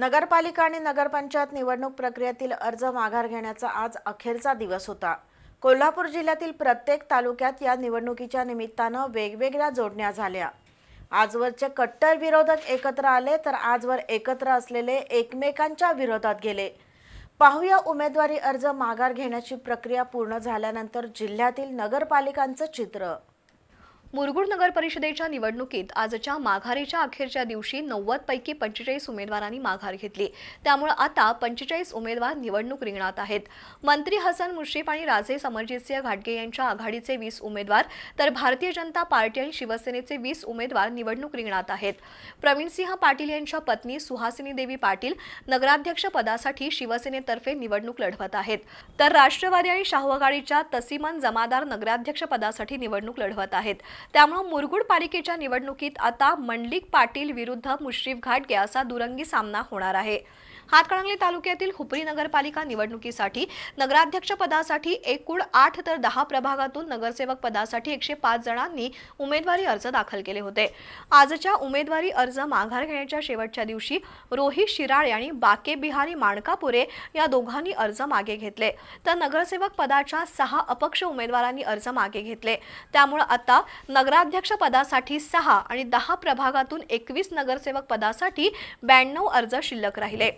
नगरपालिका आणि नगरपंचायत निवडणूक प्रक्रियेतील अर्ज माघार घेण्याचा आज अखेरचा दिवस होता. कोल्हापूर जिल्ह्यातील प्रत्येक तालुक्यात या निवडणुकीच्या निमित्तानं वेगवेगळ्या जोडण्या झाल्या. आजवरचे कट्टर विरोधक एकत्र आले तर आजवर एकत्र असलेले एकमेकांच्या विरोधात गेले. पाहूया उमेदवारी अर्ज माघार घेण्याची प्रक्रिया पूर्ण झाल्यानंतर जिल्ह्यातील नगरपालिकांचं चित्र. मुरगुड नगर परिषदेच्या निवडणुकीत आजच्या माघारीच्या अखेरच्या दिवशी नव्वद पैकी पंचेचाळीस उमेदवारांनी माघार घेतली. त्यामुळे आता पंचेचाळीस उमेदवार निवडणूक रिंगणात आहेत. मंत्री हसन मुश्रीफ आणि राजे समरजितसिंह घाटगे यांच्या आघाडीचे वीस उमेदवार तर भारतीय जनता पार्टी आणि शिवसेनेचे वीस उमेदवार निवडणूक रिंगणात आहेत. प्रवीणसिंह पाटील यांच्या पत्नी सुहासिनी देवी पाटील नगराध्यक्ष पदासाठी शिवसेनेतर्फे निवडणूक लढवत आहेत. तर राष्ट्रवादी आणि शाहू आघाडीच्या तसीमन जमादार नगराध्यक्ष पदासाठी निवडणूक लढवत आहेत. त्यामुळे मुरगुड पालिकेच्या निवडणुकीत आता मंडलिक पाटील विरुद्ध मुश्रीफ घाटगे असा दुरंगी सामना होणार आहे. हातकणंगले तालुक्यातील हुपरी नगरपालिका निवडणुकीसाठी नगराध्यक्ष पदासाठी एकूण आठ तर दहा प्रभागातून नगरसेवक पदासाठी एकशे पाच जणांनी उमेदवारी अर्ज दाखल केले होते. आजच्या उमेदवारी अर्ज माघार घेण्याच्या शेवटच्या दिवशी रोहित शिराळे आणि बाके बिहारी माणकापुरे या दोघांनी अर्ज मागे घेतले. तर नगरसेवक पदाच्या सहा अपक्ष उमेदवारांनी अर्ज मागे घेतले. त्यामुळे आता नगराध्यक्ष पदासाठी सहा आणि दहा प्रभागातून एकवीस नगरसेवक पदासाठी ब्याण्णव अर्ज शिल्लक राहिले.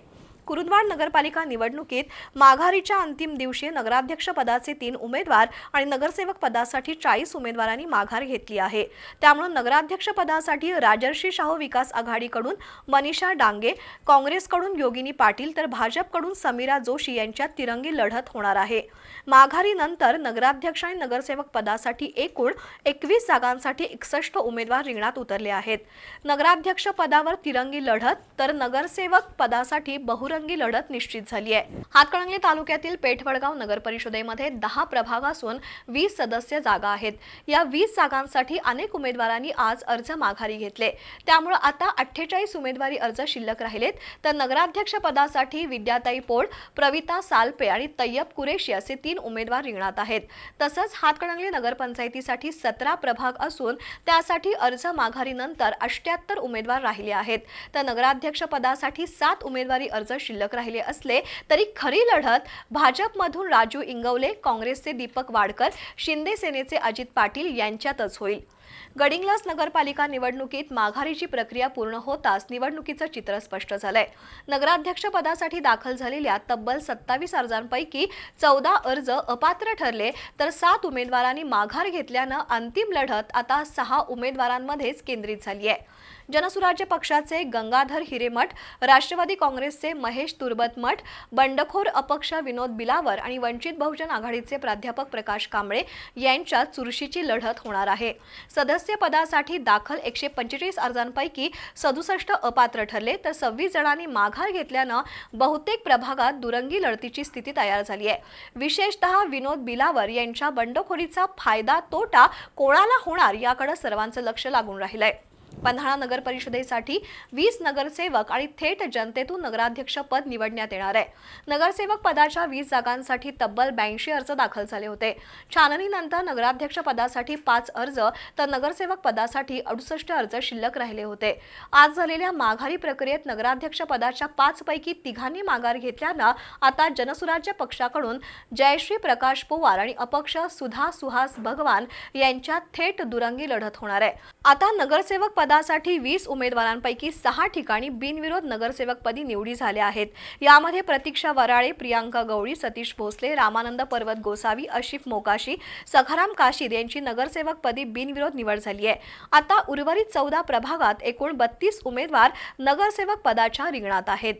कुरुंदवाड नगरपालिका निवडणुकीत माघारीच्या अंतिम दिवशी नगराध्यक्ष पदाचे तीन उमेदवार आणि नगरसेवक पदासाठी चाळीस उमेदवारांनी माघार घेतली आहे. त्यामुळे नगराध्यक्ष पदासाठी राजर्षी शाहू विकास आघाडीकडून मनीषा डांगे काँग्रेसकडून योगिनी पाटील तर भाजपकडून समीरा जोशी यांच्यात तिरंगी लढत होणार आहे. माघारीनंतर नगराध्यक्ष आणि नगरसेवक पदासाठी एकूण एकवीस जागांसाठी एकसष्ट उमेदवार रिंगणात उतरले आहेत. नगराध्यक्ष पदावर तिरंगी लढत तर नगरसेवक पदासाठी बहुरंगी लढत निश्चित झाली आहे. हातकणंगले तालुक्यातील पेठवडगाव नगर परिषदेमध्ये दहा प्रभाग असून वीस सदस्य जागा आहेत. या वीस जागांसाठी अनेक उमेदवारांनी आज अर्ज माघारी घेतले. त्यामुळे आता अठ्ठेचाळीस उमेदवारी अर्ज शिल्लक राहिलेत. तर नगराध्यक्ष पदासाठी विद्याताई पोळ प्रविता सालपे आणि तय्यब कुरेशी असे तीन उमेदवार रिंगणात आहेत. तसंच हातकणंगले नगरपंचायतीसाठी सतरा प्रभाग असून त्यासाठी अर्ज माघारीनंतर अष्ट्याहत्तर उमेदवार राहिले आहेत. तर नगराध्यक्ष पदासाठी सात उमेदवारी अर्ज शिल्लक राहिले असले तरी खरी लढत भाजपमधून राजू इंगवले काँग्रेसचे दीपक वाडकर शिंदे सेनेचे अजित पाटील यांच्यातच होईल. गडिंग्लास नगरपालिका निवडणुकीत माघारीची प्रक्रिया पूर्ण होताच निवडणुकीचं चित्र स्पष्ट झालंय. नगराध्यक्ष पदासाठी दाखल झालेल्या तब्बल सत्तावीस अर्जांपैकी चौदा अर्ज अपात्र ठरले तर सात उमेदवारांनी माघार घेतल्यानं अंतिम लढत आता सहा उमेदवारांमध्येच केंद्रित झाली आहे. जनसुराज्य पक्षाचे गंगाधर हिरेमठ राष्ट्रवादी काँग्रेसचे महेश तुरबतमठ बंडखोर अपक्ष विनोद बिलावर आणि वंचित बहुजन आघाडीचे प्राध्यापक प्रकाश कांबळे यांच्यात चुरशीची लढत होणार आहे. सदस्य पदासाठी दाखल एकशे पंचेचाळीस अर्जांपैकी सदुसष्ट अपात्र ठरले तर सव्वीस जणांनी माघार घेतल्यानं बहुतेक प्रभागात दुरंगी लढतीची स्थिती तयार झाली आहे. विशेषतः विनोद बिलावर यांच्या बंडखोरीचा फायदा तोटा कोणाला होणार याकडे सर्वांचं लक्ष लागून राहिलंय. पन्हाळा नगर परिषदेसाठी वीस नगरसेवक आणि थेट जनतेतून नगराध्यक्ष पद निवडण्यात येणार आहे. नगरसेवक पदाच्या वीस जागांसाठी तब्बल ब्याऐंशी अर्ज दाखल झाले होते. छाननीनंतर नगराध्यक्ष पदासाठी पाच अर्ज तर नगरसेवक पदासाठी अडुसष्ट अर्ज शिल्लक राहिले होते. आज झालेल्या माघारी प्रक्रियेत नगराध्यक्ष पदाच्या पाच पैकी तिघांनी माघार घेतल्यानं आता जनसुराज्य पक्षाकडून जयश्री प्रकाश पवार आणि अपक्ष सुधा सुहास भगवान यांच्या थेट दुरंगी लढत होणार आहे. आता नगरसेवक पदासाठी वीस उमेदवारांपैकी सहा ठिकाणी बिनविरोध नगरसेवकपदी निवडी झाल्या आहेत. यामध्ये प्रतीक्षा वराळे प्रियांका गवळी सतीश भोसले रामानंद पर्वत गोसावी अशिफ मोकाशी सखाराम काशीद यांची नगरसेवकपदी बिनविरोध निवड झाली आहे. आता उर्वरित चौदा प्रभागात एकूण बत्तीस उमेदवार नगरसेवक पदाच्या रिंगणात आहेत.